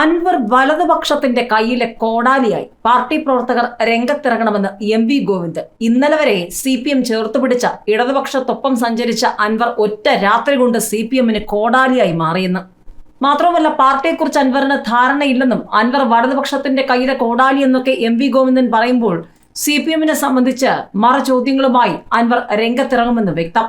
അൻവർ വലതുപക്ഷത്തിന്റെ കയ്യിലെ കോടാലിയായി. പാർട്ടി പ്രവർത്തകർ രംഗത്തിറങ്ങണമെന്ന് എം വി ഗോവിന്ദ്. ഇന്നലെ വരെ സി പി എം ചേർത്തുപിടിച്ച ഇടതുപക്ഷത്തൊപ്പം സഞ്ചരിച്ച അൻവർ ഒറ്റ രാത്രി കൊണ്ട് സി പി എമ്മിന് കോടാലിയായി മാറിയെന്ന്. മാത്രവുമല്ല പാർട്ടിയെക്കുറിച്ച് അൻവറിന് ധാരണയില്ലെന്നും അൻവർ വലതുപക്ഷത്തിന്റെ കയ്യിലെ കോടാലി എന്നൊക്കെ എം വി ഗോവിന്ദൻ പറയുമ്പോൾ സി പി എമ്മിനെ സംബന്ധിച്ച് മറ ചോദ്യങ്ങളുമായി അൻവർ രംഗത്തിറങ്ങുമെന്ന് വ്യക്തം.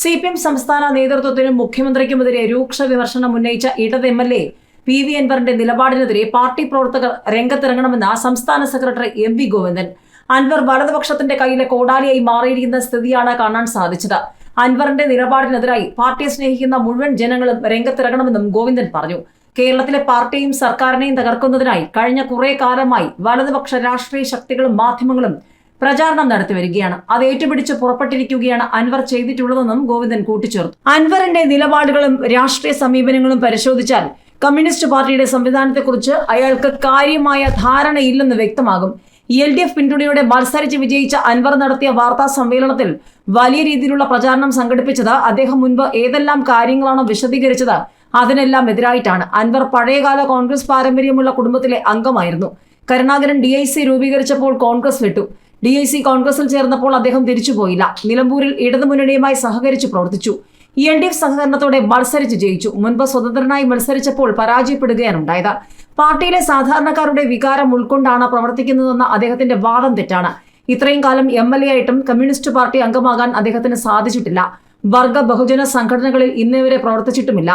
സി പി എം സംസ്ഥാന നേതൃത്വത്തിനും മുഖ്യമന്ത്രിക്കുമെതിരെ രൂക്ഷ വിമർശനം ഉന്നയിച്ച ഇടത് M L A P V അൻവറിന്റെ നിലപാടിനെതിരെ പാർട്ടി പ്രവർത്തകർ രംഗത്തിറങ്ങണമെന്ന് സംസ്ഥാന secretary M V Govindan. Anwar വലതുപക്ഷത്തിന്റെ കയ്യിലെ കോടാലിയായി മാറിയിരിക്കുന്ന സ്ഥിതിയാണ് കാണാൻ സാധിച്ചത്. അൻവറിന്റെ നിലപാടിനെതിരായി പാർട്ടിയെ സ്നേഹിക്കുന്ന മുഴുവൻ ജനങ്ങളും രംഗത്തിറങ്ങണമെന്നും ഗോവിന്ദൻ പറഞ്ഞു. കേരളത്തിലെ പാർട്ടിയും സർക്കാരിനെയും തകർക്കുന്നതിനായി കഴിഞ്ഞ കുറെ കാലമായി വലതുപക്ഷ രാഷ്ട്രീയ ശക്തികളും മാധ്യമങ്ങളും പ്രചാരണം നടത്തി വരികയാണ്. അത് ഏറ്റുപിടിച്ച് പുറപ്പെട്ടിരിക്കുകയാണ് അൻവർ ചെയ്തിട്ടുള്ളതെന്നും ഗോവിന്ദൻ കൂട്ടിച്ചേർത്തു. അൻവറിന്റെ നിലപാടുകളും രാഷ്ട്രീയ സമീപനങ്ങളും പരിശോധിച്ചാൽ കമ്മ്യൂണിസ്റ്റ് പാർട്ടിയുടെ സംവിധാനത്തെക്കുറിച്ച് അയാൾക്ക് കാര്യമായ ധാരണയില്ലെന്ന് വ്യക്തമാകും. എൽ ഡി എഫ് പിന്തുണയോടെ മത്സരിച്ച് വിജയിച്ച അൻവർ നടത്തിയ വാർത്താ സമ്മേളനത്തിൽ വലിയ രീതിയിലുള്ള പ്രചാരണം സംഘടിപ്പിച്ചത് അദ്ദേഹം മുൻപ് ഏതെല്ലാം കാര്യങ്ങളാണോ വിശദീകരിച്ചത് അതിനെല്ലാം എതിരായിട്ടാണ്. അൻവർ പഴയകാല കോൺഗ്രസ് പാരമ്പര്യമുള്ള കുടുംബത്തിലെ അംഗമായിരുന്നു. കരുണാകരൻ ഡി ഐ സി രൂപീകരിച്ചപ്പോൾ കോൺഗ്രസ് വിട്ടു. ഡി ഐ സി കോൺഗ്രസിൽ ചേർന്നപ്പോൾ അദ്ദേഹം തിരിച്ചുപോയില്ല. നിലമ്പൂരിൽ ഇടതുമുന്നണിയുമായി സഹകരിച്ചു പ്രവർത്തിച്ചു. എൽ ഡി എഫ് സഹകരണത്തോടെ മത്സരിച്ച് ജയിച്ചു. മുൻപ് സ്വതന്ത്രനായി മത്സരിച്ചപ്പോൾ പരാജയപ്പെടുകയാണ് ഉണ്ടായത്. പാർട്ടിയിലെ സാധാരണക്കാരുടെ വികാരം ഉൾക്കൊണ്ടാണ് പ്രവർത്തിക്കുന്നതെന്ന അദ്ദേഹത്തിന്റെ വാദം തെറ്റാണ്. ഇത്രയും കാലം എം എൽ എ ആയിട്ടും കമ്മ്യൂണിസ്റ്റ് പാർട്ടി അംഗമാകാൻ അദ്ദേഹത്തിന് സാധിച്ചിട്ടില്ല. വർഗ ബഹുജന സംഘടനകളിൽ ഇന്നേവരെ പ്രവർത്തിച്ചിട്ടുമില്ല.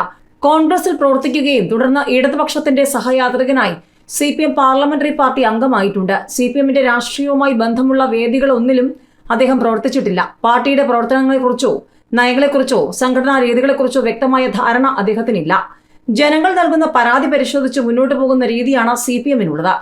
കോൺഗ്രസിൽ പ്രവർത്തിക്കുകയും തുടർന്ന് ഇടതുപക്ഷത്തിന്റെ സഹയാത്രികനായി C P M parliamentary party അംഗമായിട്ടുണ്ട്. C P എമ്മിന്റെ രാഷ്ട്രീയവുമായി ബന്ധമുള്ള വേദികളൊന്നിലും അദ്ദേഹം പ്രവർത്തിച്ചിട്ടില്ല. പാർട്ടിയുടെ പ്രവർത്തനങ്ങളെക്കുറിച്ചോ നയങ്ങളെക്കുറിച്ചോ സംഘടനാ രീതികളെക്കുറിച്ചോ വ്യക്തമായ ധാരണ അദ്ദേഹത്തിനില്ല. ജനങ്ങൾ നൽകുന്ന പരാതി പരിശോധിച്ച് മുന്നോട്ട് പോകുന്ന രീതിയാണ് സി പി എമ്മിനുള്ളത്.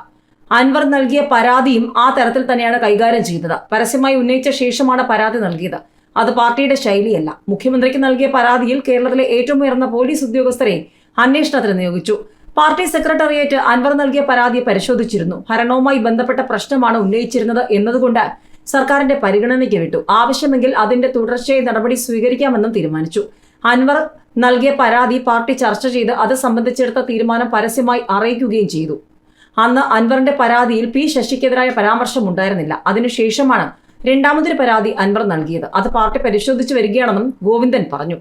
അൻവർ നൽകിയ പരാതിയും ആ തരത്തിൽ തന്നെയാണ് കൈകാര്യം ചെയ്തത് പരസ്യമായി ഉന്നയിച്ച ശേഷമാണ് പരാതി നൽകിയത്. അത് പാർട്ടിയുടെ ശൈലിയല്ല. മുഖ്യമന്ത്രിക്ക് നൽകിയ പരാതിയിൽ കേരളത്തിലെ ഏറ്റവും ഉയർന്ന പോലീസ് ഉദ്യോഗസ്ഥരെ അന്വേഷണത്തിന് നിയോഗിച്ചു. പാർട്ടി സെക്രട്ടേറിയറ്റ് അൻവർ നൽകിയ പരാതി പരിശോധിച്ചിരുന്നു. ഭരണവുമായി ബന്ധപ്പെട്ട പ്രശ്നമാണ് ഉന്നയിച്ചിരുന്നത് എന്നതുകൊണ്ട് സർക്കാരിന്റെ പരിഗണനയ്ക്ക് വിട്ടു. ആവശ്യമെങ്കിൽ അതിന്റെ തുടർച്ചയായി നടപടി സ്വീകരിക്കാമെന്നും തീരുമാനിച്ചു. അൻവർ നൽകിയ പരാതി പാർട്ടി ചർച്ച ചെയ്ത് അത് സംബന്ധിച്ചെടുത്ത തീരുമാനം പരസ്യമായി അറിയിക്കുകയും ചെയ്തു. അന്ന് അൻവറിന്റെ പരാതിയിൽ പി ശശിക്കെതിരായ പരാമർശം ഉണ്ടായിരുന്നില്ല. അതിനുശേഷമാണ് രണ്ടാമതൊരു പരാതി അൻവർ നൽകിയത്. അത് പാർട്ടി പരിശോധിച്ചു വരികയാണെന്നും ഗോവിന്ദൻ പറഞ്ഞു.